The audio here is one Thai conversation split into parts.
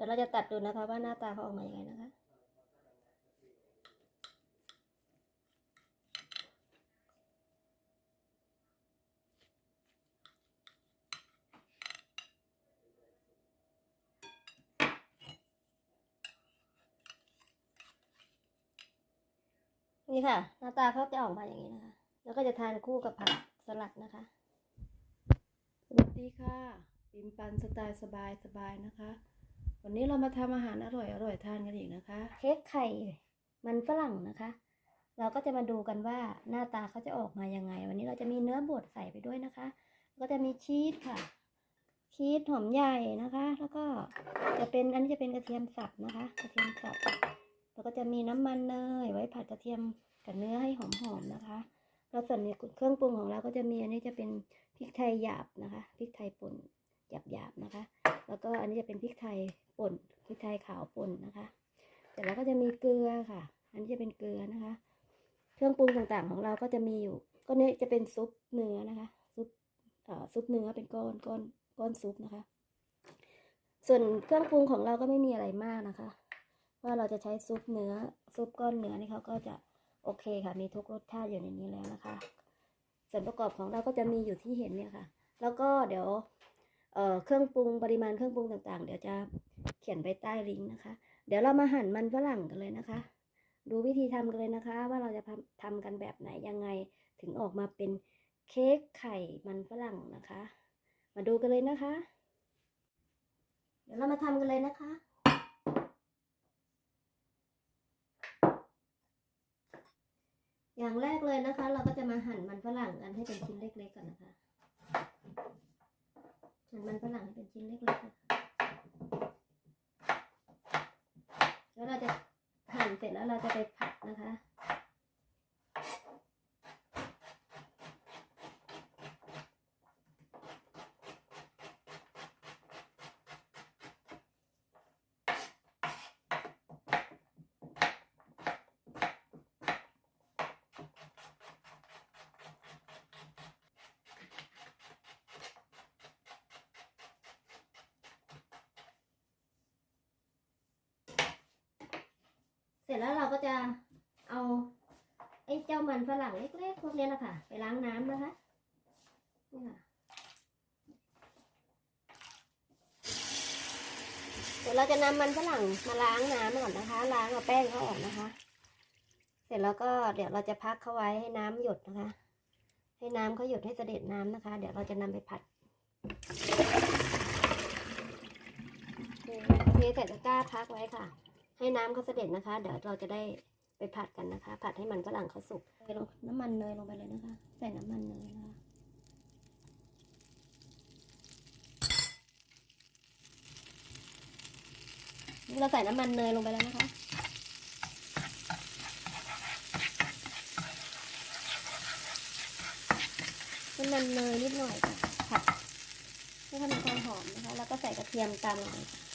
ดี๋ยวเราจะตัดดูนะคะว่าหน้าตาเขาออกมาอย่างไงนะคะ นี่ค่ะ หน้าตาเขาจะออกมาอย่างนี้นะคะ แล้วก็จะทานคู่กับผักสลัดนะคะ สวัสดีค่ะปิมปันสไตล์สบายสบายนะคะ วันนี้เรามาทำอาหารอร่อยอร่อยทานกันอีกนะคะ เค้กไข่มันฝรั่งนะคะ เราก็จะมาดูกันว่าหน้าตาเขาจะออกมายังไง วันนี้เราจะมีเนื้อบดใส่ไปด้วยนะคะแล้วก็จะมีชีสค่ะ ชีสหอมใหญ่นะคะ แล้วก็จะเป็นอันนี้จะเป็นกระเทียมสับนะคะ กระเทียมสับแล้วก็จะมีน้ำมันเนยไว้ผัดกระเทียมกับเนื้อให้หอมๆนะคะ แล้วส่วนในเครื่องปรุงของเราก็จะมีอันนี้จะเป็นพริกไทยหยาบนะคะ พริกไทยป่นหยาบๆนะคะ แล้วก็อันนี้จะเป็นพริกไทย ป่นพริกไทยขาวป่นนะคะ เสร็จแล้วก็จะมีเกลือค่ะ อันนี้จะเป็นเกลือนะคะ เครื่องปรุงต่างๆของเราก็จะมีอยู่ ก็เนี่ยจะเป็นซุปเนื้อนะคะ ซุปเอ่อซุปเนื้อเป็นก้อนก้อนก้อนซุปนะคะ ส่วนเครื่องปรุงของเราก็ไม่มีอะไรมากนะคะ ว่าเราจะใช้ซุปเนื้อ ซุปก้อนเนื้อนี่เขาก็จะโอเคค่ะ มีทุกรสชาติอยู่ในนี้แล้วนะคะ ส่วนประกอบของเราก็จะมีอยู่ที่เห็นเนี่ยค่ะ แล้วก็เดี๋ยว เอ่อเครื่องปรุงปริมาณเครื่องปรุงต่างๆ เดี๋ยวจะเขียนไว้ใต้ลิงก์นะคะ เดี๋ยวเรามาหั่นมันฝรั่งกันเลยนะคะ ดูวิธีทำกันเลยนะคะ ว่าเราจะทำทำกันแบบไหนยังไงถึงออกมาเป็นเค้กไข่มันฝรั่งนะคะ มาดูกันเลยนะคะ เดี๋ยวเรามาทำกันเลยนะคะอย่างแรกเลยนะคะ เราก็จะมาหั่นมันฝรั่งกันให้เป็นชิ้นเล็กๆก่อนนะคะ หั่นมันฝรั่งให้เป็นชิ้นเล็กๆค่ะแล้วเราจะหั่นเสร็จแล้วเราจะไปผัดนะคะ ร็จแล้วเราก็จะเอาไอ้เจ้ามันฝรั่งเล็กๆพวกนี้นะคะไปล้างน้ำนะคะนี่ค่ะเดี๋ยวเราจะนำมันฝรั่งมาล้างน้ำก่อนนะคะ ล้างเอาแป้งเขาออกนะคะ เสร็จแล้วก็เดี๋ยวเราจะพักเขาไว้ให้น้ำหยดนะคะ ให้น้ำเขาหยดให้เสด็จน้ำนะคะ เดี๋ยวเราจะนำไปผัดเทใส่ตะกร้าพักไว้ค่ะ ให้น้ำเขาเสด็จนะคะ เดี๋ยวเราจะได้ไปผัดกันนะคะ ผัดให้มันฝรั่งเขาสุกใส่ลงน้ำมันเนยลงไปเลยนะคะ ใส่น้ำมันเนยนะคะนี่เราใส่น้ำมันเนยลงไปแล้วนะคะ น้ำมันเนยนิดหน่อยค่ะผัดให้เขามีความหอมนะคะ แล้วก็ใส่กระเทียมตามลงไปค่ะ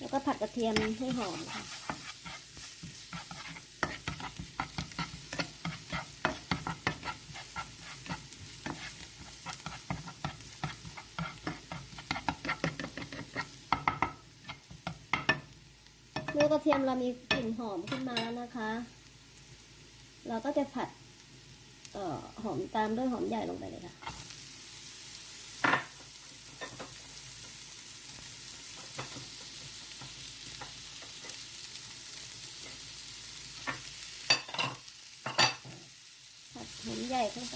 แล้วก็ผัดกระเทียมให้หอมค่ะเมื่อกระเทียมเรามีกลิ่นหอมขึ้นมาแล้วนะคะ เราก็จะผัดออหอมตามด้วยหอมใหญ่ลงไปเลยค่ะ ผัดหอม ใหญ่เข้าไป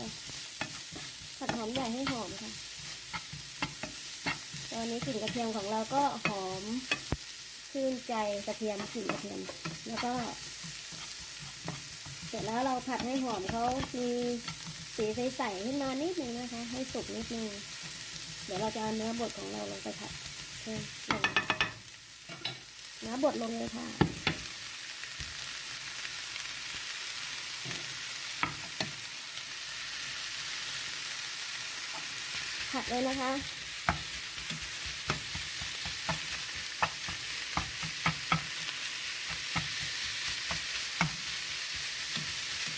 ผัดหอมใหญ่ให้หอมค่ะ ตอนนี้กลิ่นกระเทียมของเราก็หอมชื่นใจกระเทียมกลิ่นกระเทียม แล้วก็ เสร็จแล้วเราผัดให้หอมเขามีสีใสๆขึ้นมานิดนึงนะคะ ให้สุกนิดนึงเดี๋ยวเราจะเอาเนื้อบดของเราลงไปผัดเพิ่มลงเนื้อบดลงเลยค่ะ ดเลยนะคะ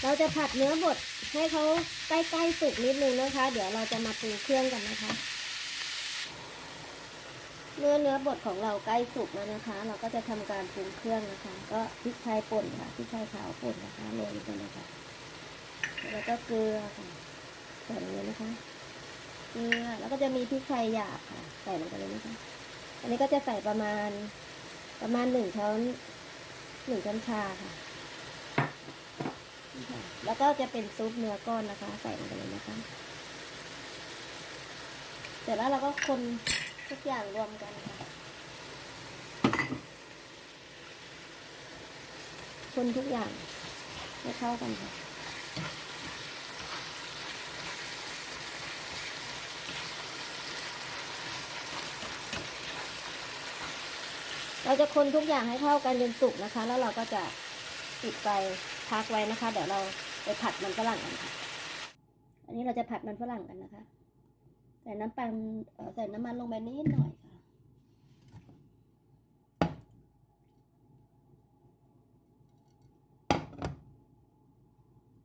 เราจะผัดเนื้อบดให้เขาใกล้ๆสุกนิดนึงนะคะ เดี๋ยวเราจะมาปรุงเครื่องกันนะคะ เมื่อเนื้อบดของเราใกล้สุกแล้วนะคะ เราก็จะทำการปรุงเครื่องนะคะ ก็พริกไทยป่นค่ะพริกไทยขาวป่นนะคะโรยลงไปเลยค่ะแล้วก็เกลือค่ะใส่เลยนะคะ เกลือแล้วก็จะมีพริกไทยหยาบค่ะ ใส่ลงไปเลยนะคะอันนี้ก็จะใส่ประมาณประมาณหนึ่งช้อนหนึ่งช้อนชาค่ะนี่ค่ะ แล้วก็จะเป็นซุปเนื้อก้อนนะคะ ใส่ลงไปเลยนะคะ เสร็จแล้วเราก็คนทุกอย่างรวมกันค่ะ คนทุกอย่างให้เข้ากันค่ะ เราจะคนทุกอย่างให้เข้ากันจนสุกนะคะ แล้วเราก็จะปิดไฟพักไว้นะคะ เดี๋ยวเราไปผัดมันฝรั่งกันค่ะ อันนี้เราจะผัดมันฝรั่งกันนะคะ ใส่น้ำปันเอ่อใส่น้ำมันลงไปนิดหน่อยค่ะ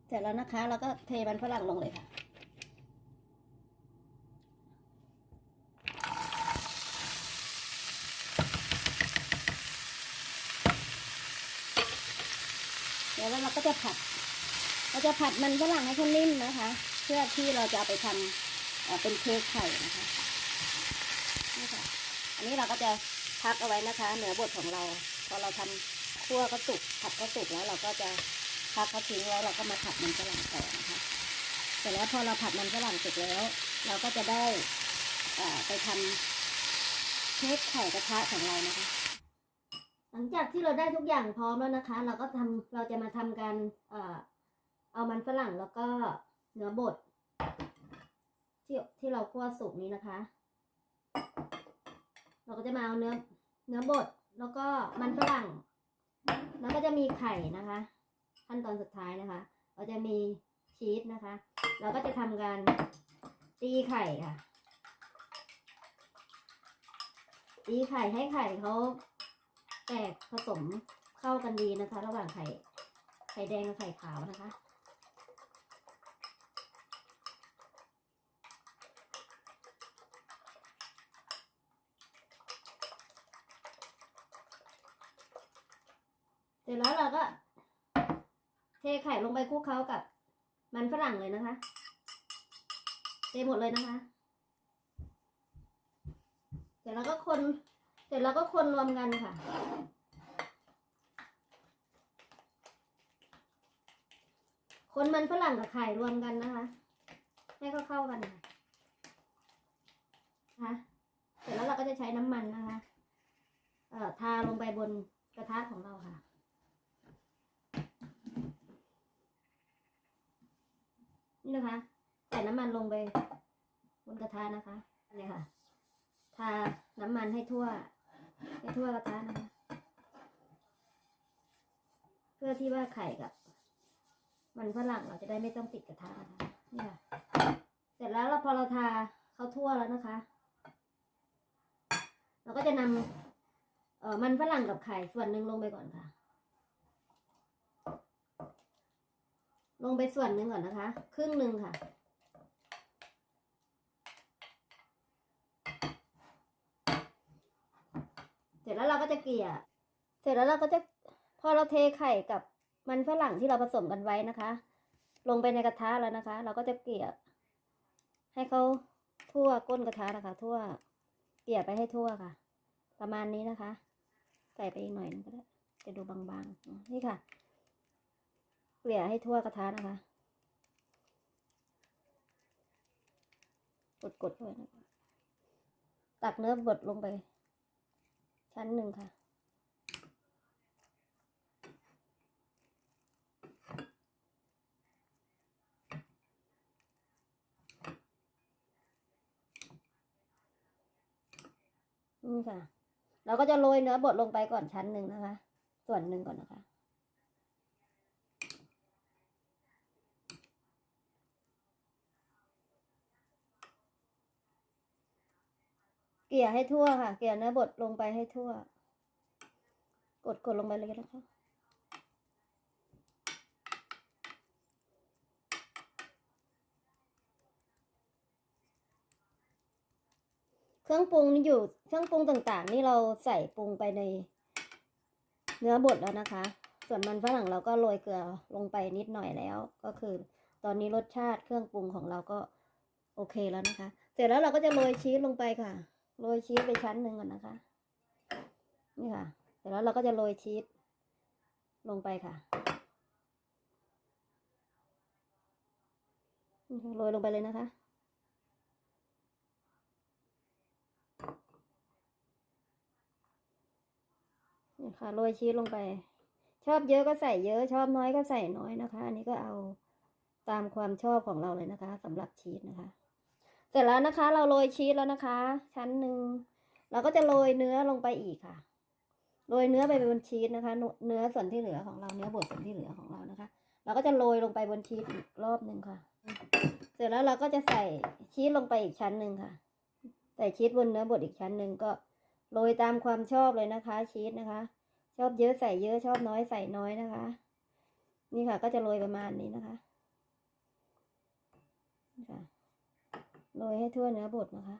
เสร็จแล้วนะคะ เราก็เทมันฝรั่งลงเลยค่ะ เดี๋ยวเราก็ จะผัด เราจะผัดมันฝรั่งให้เขานิ่มนะคะ เพื่อที่เราจะเอาไปทำเเป็นเค้กไข่นะคะนี่ค่ะ อันนี้เราก็จะพักเอาไว้นะคะเหนือบดของเรา พอเราทำคั่วก็สุกผัดก็สุกแล้วเราก็จะพักเขาทิ้งไว้เราก็มาผัดมันฝรั่งต่อนะคะเสร็จแล้วพอเราผัดมันฝรั่งเสร็จแล้ว เราก็จะได้ไปทำเค้กไข่กระทะของเรานะคะ หลังจากที่เราได้ทุกอย่างพร้อมแล้วนะคะ เราก็ทำเราจะมาทำการเอ่อเอามันฝรั่งแล้วก็เนื้อบดที่ที่เราคั่วสุกนี้นะคะ เราก็จะมาเอาเนื้อเนื้อบดแล้วก็มันฝรั่ง แล้วก็จะมีไข่นะคะ ขั้นตอนสุดท้ายนะคะ เราจะมีชีสนะคะ เราก็จะทำการตีไข่ค่ะตีไข่ให้ไข่เขา แตกผสมเข้ากันดีนะคะ ระหว่างไข่ไข่แดงกับไข่ขาวนะคะ เสร็จแล้วเราก็ เทไข่ลงไปคลุกเคล้ากับ มันฝรั่งเลยนะคะเทหมดเลยนะคะเสร็จแล้วก็คน เสร็จแล้วก็คนรวมกันค่ะ คนมันฝรั่งกับไข่รวมกันนะคะ ให้เข้าเข้ากันค่ะนะเสร็จแล้วเราก็จะใช้น้ำมันนะคะเอ่อทาลงไปบนกระทะของเราค่ะ นี่นะคะใส่น้ำมันลงไปบนกระทะนะคะนี่ค่ะ ทาน้ำมันให้ทั่ว ให้ทั่วกระทะนะคะเพื่อที่ว่าไข่กับ มันฝรั่งเราจะได้ไม่ต้องติดกระทะนะคะนี่ค่ะเสร็จแล้วเราพอเราทาเขาทั่วแล้วนะคะ เราก็จะนำเอ่อมันฝรั่งกับไข่ส่วนหนึ่งลงไปก่อนค่ะ ลงไปส่วนหนึ่งก่อนนะคะ ครึ่งหนึ่งค่ะ เสร็จแล้วเราก็จะเกลี่ย เสร็จแล้วเราก็จะพอเราเทไข่กับมันฝรั่งที่เราผสมกันไว้นะคะ ลงไปในกระทะแล้วนะคะ เราก็จะเกลี่ย ให้เขาทั่วก้นกระทะนะคะ ทั่วเกลี่ยไปให้ทั่วค่ะ ประมาณนี้นะคะ ใส่ไปอีกหน่อยนึงก็ได้จะดูบางๆนี่ค่ะ เกลี่ยให้ทั่วกระทะนะคะกดๆด้วยนะคะตักเนื้อบดลงไป ชั้นหนึ่งค่ะ นี่ค่ะ เราก็จะโรยเนื้อบดลงไปก่อนชั้นหนึ่งนะคะ ส่วนหนึ่งก่อนนะคะ เกลี่ยให้ทั่วค่ะ เกลี่ยเนื้อบดลงไปให้ทั่ว กดกดลงไปเลยนะคะ เครื่องปรุงนี่อยู่ เครื่องปรุงต่างๆ นี่เราใส่ปรุงไปใน เนื้อบดแล้วนะคะ ส่วนมันฝรั่งเราก็โรยเกลือลงไปนิดหน่อยแล้ว ก็คือ ตอนนี้รสชาติเครื่องปรุงของเราก็โอเคแล้วนะคะ เสร็จแล้วเราก็จะโรยชีสลงไปค่ะ โรยชีสไปชั้นหนึ่งก่อนนะคะ นี่ค่ะ เสร็จแล้วเราก็จะโรยชีสลงไปค่ะโรยลงไปเลยนะคะนี่ค่ะโรยชีสลงไป ชอบเยอะก็ใส่เยอะ ชอบน้อยก็ใส่น้อยนะคะ อันนี้ก็เอาตามความชอบของเราเลยนะคะสำหรับชีสนะคะ เสร็จแล้วนะคะ เราโรยชีสแล้วนะคะ ชั้นหนึ่งเราก็จะโรยเนื้อลงไปอีกค่ะ โรยเนื้อไปบนชีสนะคะ เนื้อส่วนที่เหลือของเราเนื้อบดส่วนที่เหลือของเรานะคะ เราก็จะโรยลงไปบนชีสอีกรอบหนึ่งค่ะ เสร็จแล้วเราก็จะใส่ชีสลงไปอีกชั้นหนึ่งค่ะ ใส่ชีสบนเนื้อบดอีกชั้นหนึ่งก็โรยตามความชอบเลยนะคะ ชีสนะคะ ชอบเยอะใส่เยอะชอบน้อยใส่น้อยนะคะ นี่ค่ะ ก็จะโรยประมาณนี้นะคะนี่ค่ะ โรยให้ทั่วเนื้อบดนะคะ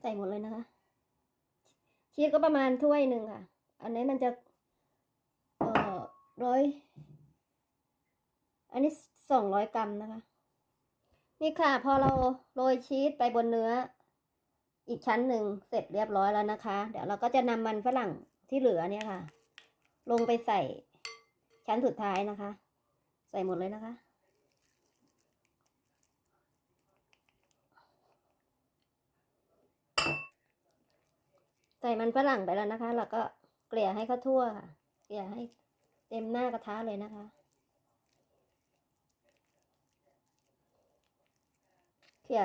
ใส่หมดเลยนะคะ ชีสก็ประมาณถ้วยหนึ่งค่ะ อันนี้มันจะ เอ่อร้อย อันนี้สองร้อยกรัมนะคะ นี่ค่ะ พอเราโรยชีสไปบนเนื้อ อีกชั้นหนึ่งเสร็จเรียบร้อยแล้วนะคะ เดี๋ยวเราก็จะนำมันฝรั่ง ที่เหลือเนี่ยค่ะ ลงไปใส่ชั้นสุดท้ายนะคะ ใส่หมดเลยนะคะ ใส่มันฝรั่งไปแล้วนะคะ แล้วก็เกลี่ยให้เขาทั่วค่ะ เกลี่ยให้เต็มหน้ากระทะเลยนะคะเกลี่ย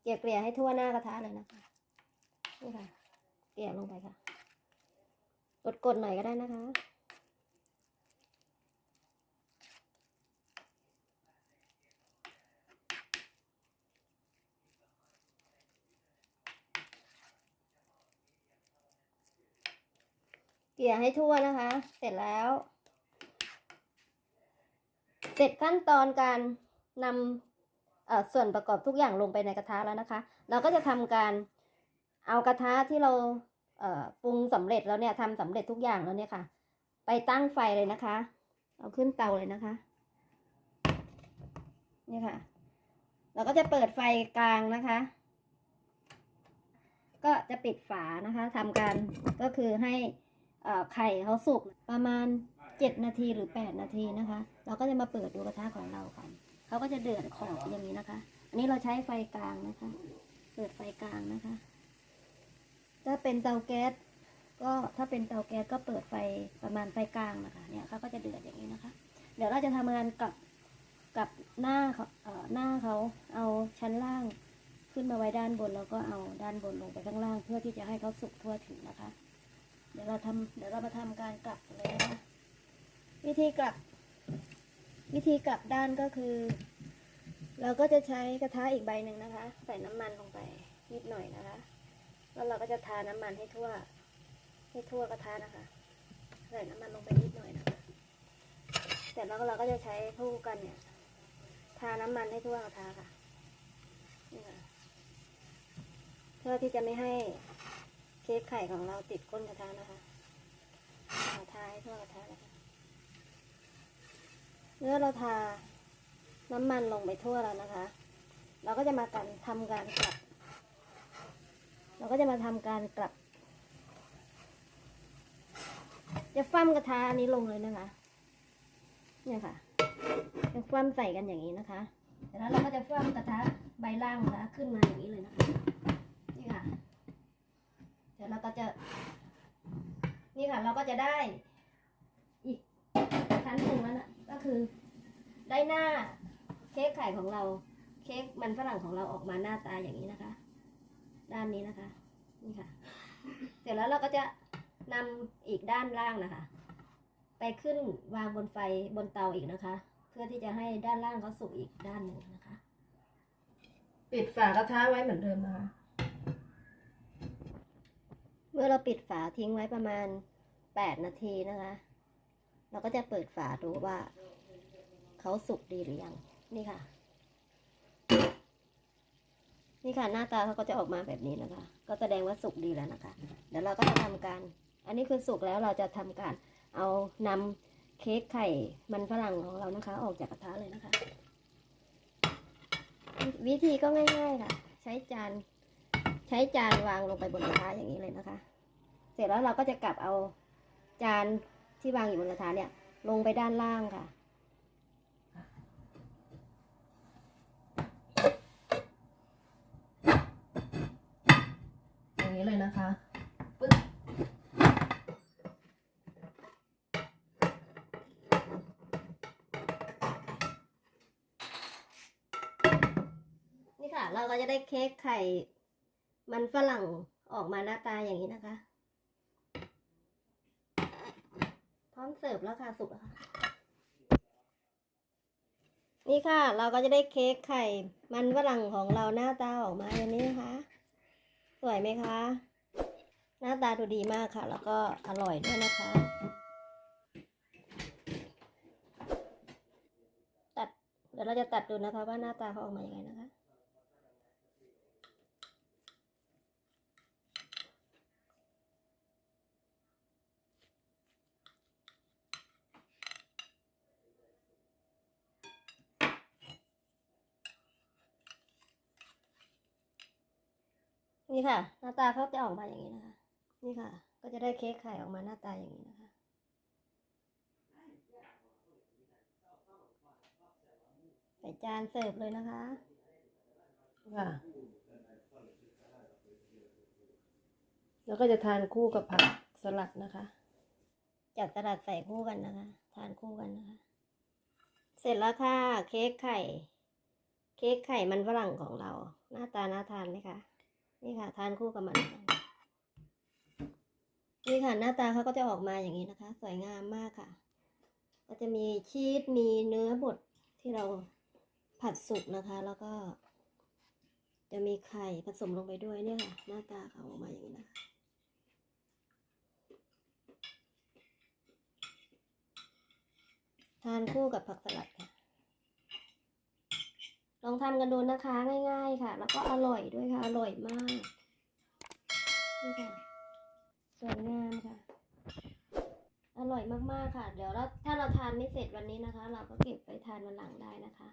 เกลี่ยเกลี่ยให้ทั่วหน้ากระทะเลยนะคะ นี่ค่ะ เกลี่ยลงไปค่ะ กดกดๆหน่อยก็ได้นะคะ เกลี่ยให้ทั่วนะคะ เสร็จแล้ว เสร็จขั้นตอนการนำส่วนประกอบทุกอย่างลงไปในกระทะแล้วนะคะ เราก็จะทำการเอากระทะที่เรา ปรุงสำเร็จแล้วเนี่ยทำสำเร็จทุกอย่างแล้วเนี่ยค่ะ ไปตั้งไฟเลยนะคะ เอาขึ้นเตาเลยนะคะนี่ค่ะ เราก็จะเปิดไฟกลางนะคะ ก็จะปิดฝานะคะทำการก็คือให้อ่อไข่เขาสุกประมาณเจ็ดนาทีหรือแปดนาทีนะคะ เราก็จะมาเปิดดูกระทะของเรากันเขาก็จะเดือดขอบอย่างนี้นะคะ อันนี้เราใช้ไฟกลางนะคะ เปิดไฟกลางนะคะ ถ้าเป็นเตาแก๊สก็ถ้าเป็นเตาแก๊สก็เปิดไฟประมาณไฟกลางนะคะเนี่ยเขาก็จะเดือดอย่างนี้นะคะ เดี๋ยวเราจะทำงานกับกับหน้าเขาหน้าเขาเอาชั้นล่างขึ้นมาไว้ด้านบนแล้วก็เอาด้านบนลงไปข้างล่าง เพื่อที่จะให้เขาสุกทั่วถึงนะคะ เดี๋ยวเราทำเดี๋ยวเรามาทำการกลับเลยนะคะวิธีกลับ วิธีกลับด้านก็คือ เราก็จะใช้กระทะอีกใบหนึ่งนะคะ ใส่น้ำมันลงไปนิดหน่อยนะคะ แล้วเราก็จะทาน้ำมันให้ทั่ว ให้ทั่วกระทะนะคะ ใส่น้ำมันลงไปนิดหน่อยนะคะเสร็จแล้วเราก็จะใช้ผู้กันเนี่ย ทาน้ำมันให้ทั่วกระทะค่ะเพื่อที่จะไม่ให้เค้กไข่ของเราติดก้นกระทะนะคะเอาทาให้ทั่วกระทะนะคะเมื่อเราทาน้ำมันลงไปทั่วแล้วนะคะ เราก็จะมากันทำการกลับ เราก็จะมาทำการกลับ จะฟั่มกระทะอันนี้ลงเลยนะคะ เนี่ยค่ะ จะฟั่มใส่กันอย่างนี้นะคะแล้วเราก็จะฟั่มกระทะใบล่างนะคะขึ้นมาอย่างนี้เลยนะคะ นี่ค่ะ เดี๋ยวเราก็จะ นี่ค่ะ เราก็จะได้อีกชั้นหนึ่งแล้วนะก็คือได้หน้าเค้กไข่ของเรา เค้กมันฝรั่งของเราออกมาหน้าตาอย่างนี้นะคะ ด้านนี้นะคะ นี่ค่ะ เสร็จแล้วเราก็จะนำอีกด้านล่างนะคะ ไปขึ้นวางบนไฟบนเตาอีกนะคะ เพื่อที่จะให้ด้านล่างเขาสุกอีกด้านหนึ่งนะคะ ปิดฝากระทะไว้เหมือนเดิมนะคะ เมื่อเราปิดฝาทิ้งไว้ประมาณแปดนาทีนะคะ เราก็จะเปิดฝาดูว่าเขาสุกดีหรือยัง นี่ค่ะ นี่ค่ะหน้าตาเขาก็จะออกมาแบบนี้นะคะ ก็แสดงว่าสุกดีแล้วนะคะ เดี๋ยวเราก็จะทำการ อันนี้คือสุกแล้วเราจะทำการเอานำเค้กไข่มันฝรั่งของเรานะคะ ออกจากกระทะเลยนะคะ วิธีก็ง่ายๆค่ะ ใช้จานใช้จานวางลงไปบนกระทะอย่างนี้เลยนะคะ เสร็จแล้วเราก็จะกลับเอาจานที่วางอยู่บนกระทะเนี่ย ลงไปด้านล่างค่ะ อย่าง นี้เลยนะคะปึ๊บนี่ค่ะ เราก็จะได้เค้กไข่ มันฝรั่งออกมาหน้าตาอย่างนี้นะคะ พร้อมเสิร์ฟแล้วค่ะสุกแล้วค่ะ นี่ค่ะ เราก็จะได้เค้กไข่ มันฝรั่งของเราหน้าตาออกมาอย่างนี้นะคะ วยไหมคะ หน้าตาดูดีมากค่ะ แล้วก็อร่อยด้วยนะคะ ตัด เดี๋ยวเราจะตัดดูนะคะว่าหน้าตาเขาออกมาอย่างไรนะคะ นี่ค่ะ หน้าตาเขาจะออกมาอย่างนี้นะคะ นี่ค่ะ ก็จะได้เค้กไข่ออกมาหน้าตาอย่างนี้นะคะใส่จานเสิร์ฟเลยนะคะค่ะแล้วก็จะทานคู่กับผักสลัดนะคะ จัดสลัดใส่คู่กันนะคะ ทานคู่กันนะคะ เสร็จแล้วค่ะ เค้กไข่ เค้กไข่มันฝรั่งของเรา หน้าตาน่าทานไหมคะ นี่ค่ะ ทานคู่กับมันนี่ค่ะ หน้าตาเขาก็จะออกมาอย่างนี้นะคะ สวยงามมากค่ะ ก็จะมีชีสมีเนื้อบดที่เราผัดสุกนะคะ แล้วก็ จะมีไข่ผสมลงไปด้วยเนี่ยค่ะ หน้าตาเขาออกมาอย่างนี้นะคะทานคู่กับผักสลัดค่ะ ลองทำกันดูนะคะ ง่าย ๆ ค่ะ แล้วก็อร่อยด้วยค่ะ อร่อยมากนี่ค่ะสวยงามค่ะ อร่อยมากๆค่ะ เดี๋ยวเราถ้าเราทานไม่เสร็จวันนี้นะคะ เราก็เก็บไปทานวันหลังได้นะคะ